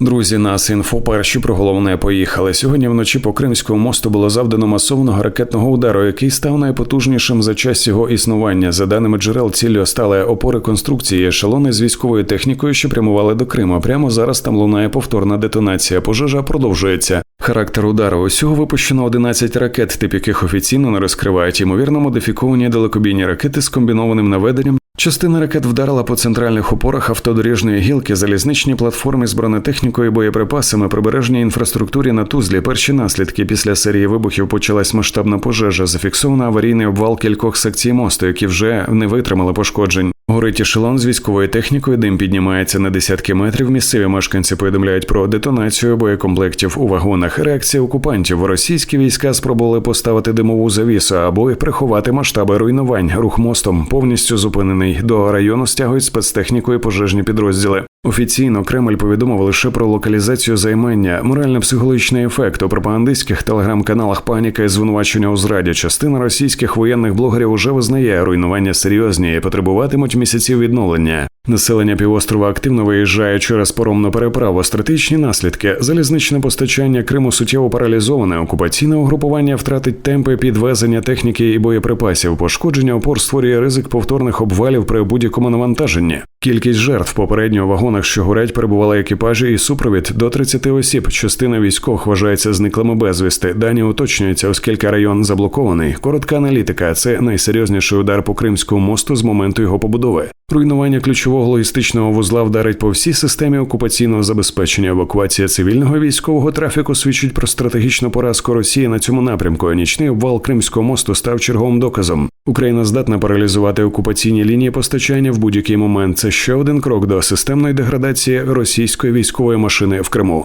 Друзі, нас інфо перші про головне поїхали. Сьогодні вночі по Кримському мосту було завдано масованого ракетного удару, який став найпотужнішим за час його існування. За даними джерел, ціллю стали опори конструкції, ешелони з військовою технікою, що прямували до Криму. Прямо зараз там лунає повторна детонація. Пожежа продовжується. Характер удару усього випущено 11 ракет, тип яких офіційно не розкривають. Ймовірно, модифіковані далекобійні ракети з комбінованим наведенням. Частина ракет вдарила по центральних опорах автодоріжної гілки, залізничні платформи з бронетехнікою, боєприпасами, прибережній інфраструктурі на Тузлі. Перші наслідки після серії вибухів почалась масштабна пожежа. Зафіксовано аварійний обвал кількох секцій мосту, які вже не витримали пошкоджень. Горить ешелон з військовою технікою, дим піднімається на десятки метрів. Місцеві мешканці повідомляють про детонацію боєкомплектів у вагонах. Реакція окупантів. Російські війська спробували поставити димову завісу або приховати масштаби руйнувань. Рух мостом повністю зупинений. До району стягують спецтехніку пожежні підрозділи. Офіційно Кремль повідомив лише про локалізацію займання, морально-психологічний ефект у пропагандистських телеграм-каналах паніка і звинувачення у зраді. Частина російських воєнних блогерів уже визнає руйнування серйозні і потребуватимуть місяців відновлення. Населення півострова активно виїжджає через поромну переправу. Стратегічні наслідки, залізничне постачання Криму суттєво паралізоване. Окупаційне угрупування втратить темпи підвезення техніки і боєприпасів. Пошкодження опор створює ризик повторних обвалів при будь-якому навантаженні. Кількість жертв попередньо у вагонах, що горять, перебували екіпажі і супровід до 30 осіб. Частина військових вважається зниклими безвісти. Дані уточнюються, оскільки район заблокований. Коротка аналітика це найсерйозніший удар по Кримському мосту з моменту його побудови. Руйнування ключового логістичного вузла вдарить по всій системі окупаційного забезпечення. Евакуація цивільного військового трафіку свідчить про стратегічну поразку Росії на цьому напрямку. Нічний обвал Кримського мосту став черговим доказом. Україна здатна паралізувати окупаційні лінії постачання в будь-який момент. Це ще один крок до системної деградації російської військової машини в Криму.